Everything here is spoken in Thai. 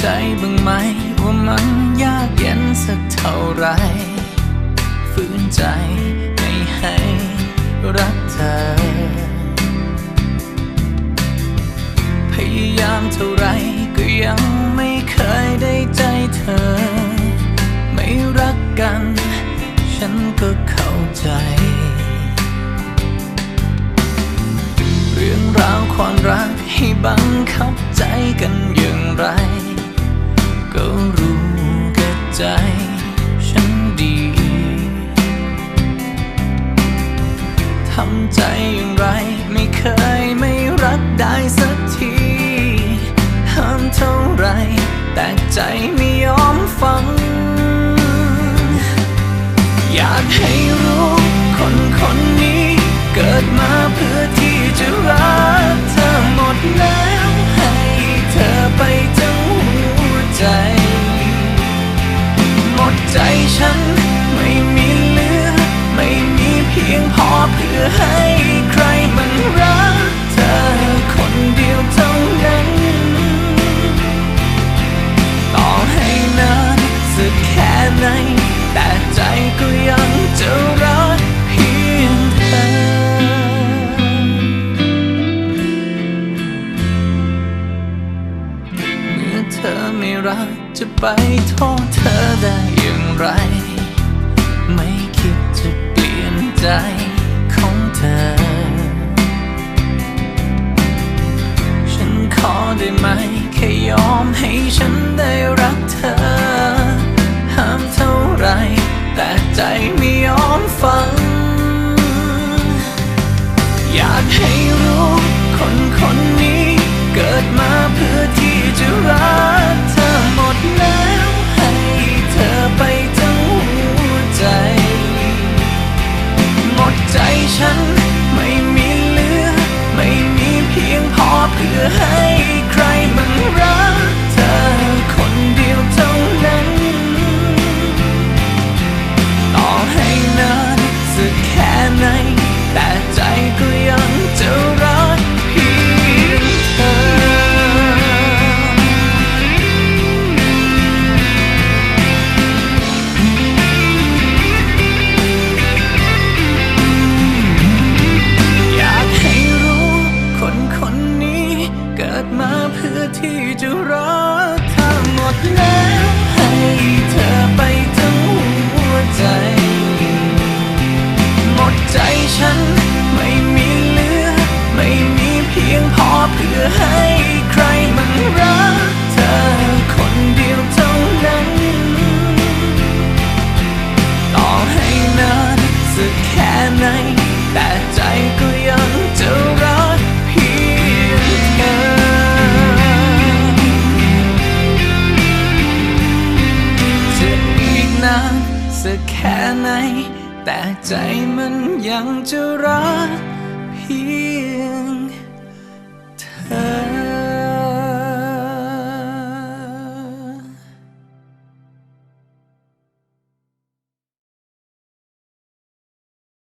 ใจบ้างไหม ว่ามันยากเย็นสักเท่าไรฝืนใจไม่ให้รักเธอ พยายามเท่าไรก็ยังไม่เคยได้ใจเธอ ไม่รักกัน ฉันก็เข้าใจ เรื่องราวความรักให้บังคับใจกันอย่ ใจฉันดีทำใจอย่างไรไม่เคยไม่รักได้สักทีห้ามเท่าไร แต่ใจไม่ยอมฟัง อยากให้รู้คนคนนี้เกิดมาเพื่อที่จะรัก อเธอไม่รักจะไปโทษเธอได้อย่างไร ไม่คิดจะเปลี่ยนใจของเธอ ฉันขอได้ไหม แค่ยอมให้ฉันได้รักเธอ ห้ามเท่าไร แต่ใจไม่ยอมฟัง อยากให้ จะแค่ไหน แต่ใจมันยังจะรักเพียง